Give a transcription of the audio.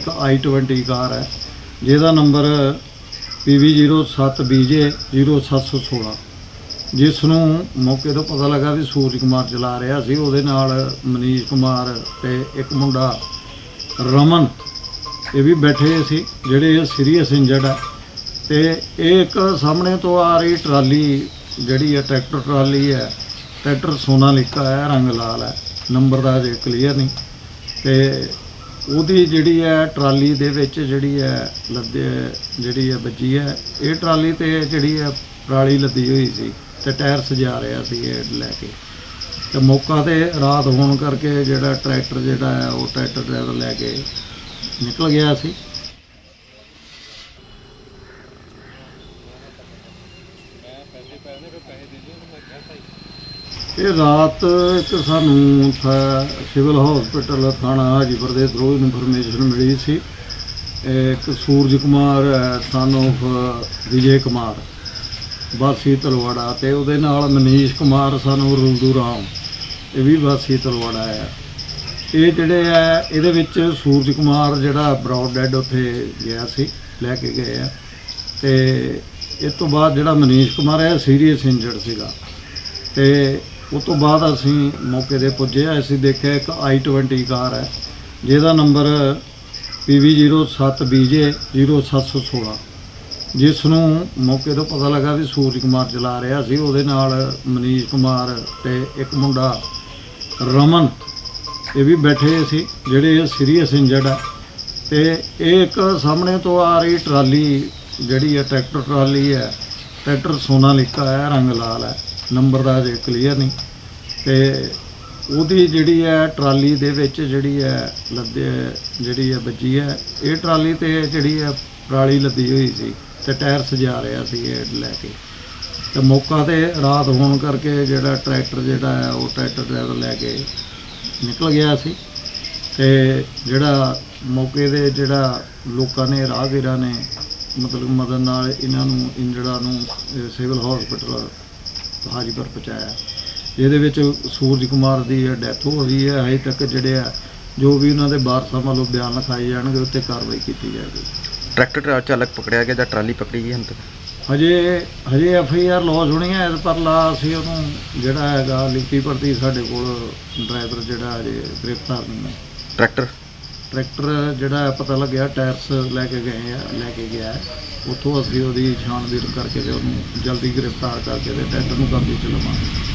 ਇੱਕ i20 ਕਾਰ ਹੈ, ਜਿਹਦਾ ਨੰਬਰ PV07BJ 0716 ਜਿਸ ਨੂੰ ਮੌਕੇ ਤੋਂ ਪਤਾ ਲੱਗਾ ਵੀ ਸੂਰਜ ਕੁਮਾਰ ਚਲਾ ਰਿਹਾ ਸੀ, ਉਹਦੇ ਨਾਲ ਮਨੀਸ਼ ਕੁਮਾਰ ਤੇ ਇੱਕ ਮੁੰਡਾ ਰਮਨ, ਇਹ ਵੀ ਬੈਠੇ ਸੀ, ਜਿਹੜੇ ਸੀਰੀਅਸ ਇੰਜਰਡ ਆ। ਤੇ ਇਹ ਇੱਕ ਸਾਹਮਣੇ ਤੋਂ ਆ ਰਹੀ ਟਰਾਲੀ, ਜਿਹੜੀ ਹੈ ਟਰੈਕਟਰ ਟਰਾਲੀ ਹੈ, ਟਰੈਕਟਰ ਸੋਨਾ ਸੋਨਾਲੀਕਾ ਹੈ, ਰੰਗ ਲਾਲ ਹੈ, ਨੰਬਰ ਦਾ ਅਜੇ ਕਲੀਅਰ ਨਹੀਂ। ਤੇ ਉਹਦੀ ਜਿਹੜੀ ਹੈ ਟਰਾਲੀ ਦੇ ਵਿੱਚ ਜਿਹੜੀ ਹੈ ਲੱਦੇ, ਜਿਹੜੀ ਹੈ ਵੱਜੀ ਹੈ, ਇਹ ਟਰਾਲੀ ਤੇ ਜਿਹੜੀ ਹੈ ਪਰਾਲੀ ਲੱਦੀ ਹੋਈ ਸੀ ਤੇ ਟਾਇਰ ਸਜਾ ਰਿਹਾ ਸੀ ਇਹ ਲੈ ਕੇ। ਤੇ ਮੌਕਾ ਤੇ ਰਾਤ ਹੋਣ ਕਰਕੇ ਜਿਹੜਾ ਟਰੈਕਟਰ ਜਿਹੜਾ ਹੈ, ਉਹ ਟਰੈਕਟਰ ਡਰਾਈਵਰ ਲੈ ਕੇ ਨਿਕਲ ਗਿਆ ਸੀ। ਇਹ ਰਾਤ ਇੱਕ ਸਾਨੂੰ ਥਾ- ਸਿਵਲ ਹਸਪੀਟਲ ਥਾਣਾ ਹਾਜੀਪੁਰ ਦੇ ਥਰੂ ਇਨਫੋਰਮੇਸ਼ਨ ਮਿਲੀ ਸੀ। ਇਹ ਇੱਕ ਸੂਰਜ ਕੁਮਾਰ ਸਾਨੂੰ ਵਿਜੇ ਕੁਮਾਰ, ਵਾਸੀ ਤਲਵਾੜਾ ਤੇ ਉਹਦੇ ਨਾਲ ਮਨੀਸ਼ ਕੁਮਾਰ ਸਾਨੂੰ ਰੁਲਦੂ ਰਾਮ, ਇਹ ਵੀ ਵਾਸੀ ਤਲਵਾੜਾ ਹੈ ਇਹ ਜਿਹੜੇ ਆ, ਇਹਦੇ ਵਿੱਚ ਸੂਰਜ ਕੁਮਾਰ ਜਿਹੜਾ ਬਰਾਡ ਡੈਡ ਉੱਥੇ ਗਿਆ ਸੀ, ਲੈ ਕੇ ਗਏ ਆ। ਤੇ ਇਸ ਤੋਂ ਬਾਅਦ ਜਿਹੜਾ ਮਨੀਸ਼ ਕੁਮਾਰ ਹੈ ਸੀਰੀਅਸ ਇੰਜਰਡ ਸੀਗਾ। ਤੇ ਉਸ ਤੋਂ ਬਾਅਦ ਅਸੀਂ ਮੌਕੇ ਤੇ ਪੁੱਜੇ ਅਸੀਂ ਦੇਖਿਆ ਇੱਕ i20 ਕਾਰ ਹੈ, ਜਿਹਦਾ ਨੰਬਰ PV07BJ 0716 ਜਿਸ ਨੂੰ ਮੌਕੇ ਤੋਂ ਪਤਾ ਲੱਗਾ ਵੀ ਸੂਰਜ ਕੁਮਾਰ ਚਲਾ ਰਿਹਾ ਸੀ। ਉਹਦੇ ਨਾਲ ਮਨੀਸ਼ ਕੁਮਾਰ ਤੇ ਇੱਕ ਮੁੰਡਾ ਰਮਨ, ਇਹ ਵੀ ਬੈਠੇ ਸੀ, ਜਿਹੜੇ ਸੀਰੀਅਸ ਇੰਜਰਡ ਆ। ਤੇ ਇਹ ਇੱਕ ਸਾਹਮਣੇ ਤੋਂ ਆ ਰਹੀ ਟਰਾਲੀ ਜਿਹੜੀ ਹੈ ਟਰੈਕਟਰ ਟਰਾਲੀ ਹੈ, ਟਰੈਕਟਰ ਸੋਨਾਲੀਕਾ ਹੈ, ਰੰਗ ਲਾਲ ਹੈ। ਨੰਬਰ ਦਾ ਜੇ ਕਲੀਅਰ ਨਹੀਂ। ਤੇ ਉਹਦੀ ਜਿਹੜੀ ਹੈ ਟਰਾਲੀ ਦੇ ਵਿੱਚ ਜਿਹੜੀ ਹੈ ਲੱਦੇ, ਜਿਹੜੀ ਹੈ ਵੱਜੀ ਹੈ, ਇਹ ਟਰਾਲੀ ਤੇ ਜਿਹੜੀ ਹੈ ਪਰਾਲੀ ਲੱਦੀ ਹੋਈ ਸੀ ਤੇ ਟਾਇਰ ਸਜਾ ਰਿਹਾ ਸੀ ਇਹ ਲੈ ਕੇ। ਤੇ ਮੌਕਾ ਤੇ ਰਾਤ ਹੋਣ ਕਰਕੇ ਜਿਹੜਾ ਟਰੈਕਟਰ ਜਿਹੜਾ ਹੈ, ਉਹ ਟਰੈਕਟਰ ਡਰਾਈਵਰ ਲੈ ਕੇ ਨਿਕਲ ਗਿਆ ਸੀ। ਤੇ ਜਿਹੜਾ ਮੌਕੇ ਦੇ ਜਿਹੜਾ ਲੋਕਾਂ ਨੇ, ਰਾਹਗੀਰਾਂ ਨੇ ਮਤਲਬ ਮਦਦ ਨਾਲ ਇਹਨਾਂ ਨੂੰ ਇੰਜੜਾ ਨੂੰ ਸਿਵਲ ਹਸਪੀਟਲ ਹਾਜੀਪੁਰ ਪਹੁੰਚਾਇਆ ਜਿਹਦੇ ਵਿੱਚ ਸੂਰਜ ਕੁਮਾਰ ਦੀ ਡੈਥ ਹੋ ਰਹੀ ਹੈ। ਹਜੇ ਤੱਕ ਜਿਹੜੇ ਆ ਜੋ ਵੀ ਉਹਨਾਂ ਦੇ ਵਾਰਸਾਂ ਵੱਲੋਂ ਬਿਆਨ ਲਿਖਾਏ ਜਾਣਗੇ ਉੱਤੇ ਕਾਰਵਾਈ ਕੀਤੀ ਜਾਏਗੀ। ਟਰੈਕਟਰ ਟਰਾ- ਚਾਲਕ ਪਕੜਿਆ ਗਿਆ ਜਾਂ ਟਰਾਲੀ ਪਕੜੀ ਗਈ ਹੁਣ ਤੱਕ ਹਜੇ ਹਜੇ ਐਫ ਆਈ ਆਰ ਲੌਜ ਹੋਣੀ ਹੈ। ਪਰ ਲਾ ਅਸੀਂ ਉਹਨੂੰ ਜਿਹੜਾ ਹੈਗਾ ਲਿਖਤੀ ਭਰਤੀ ਸਾਡੇ ਕੋਲ ਡਰਾਈਵਰ ਜਿਹੜਾ ਹਜੇ ਗ੍ਰਿਫਤਾਰ ਨਹੀਂ ਹੈ। ਟਰੈਕਟਰ? ਟਰੈਕਟਰ ਜਿਹੜਾ ਹੈ, ਪਤਾ ਲੱਗਿਆ, ਟਾਇਰਸ ਲੈ ਕੇ ਗਏ ਆ, ਲੈ ਕੇ ਗਿਆ ਉੱਥੋਂ ਅਸੀਂ ਉਹਦੀ ਛਾਣਬੀਨ ਕਰਕੇ ਤੇ ਉਹਨੂੰ ਜਲਦੀ ਗ੍ਰਿਫਤਾਰ ਕਰਕੇ ਤੇ ਟਰੈਕਟਰ ਨੂੰ ਕਬਜ਼ੇ ਚ ਲਵਾਂਗੇ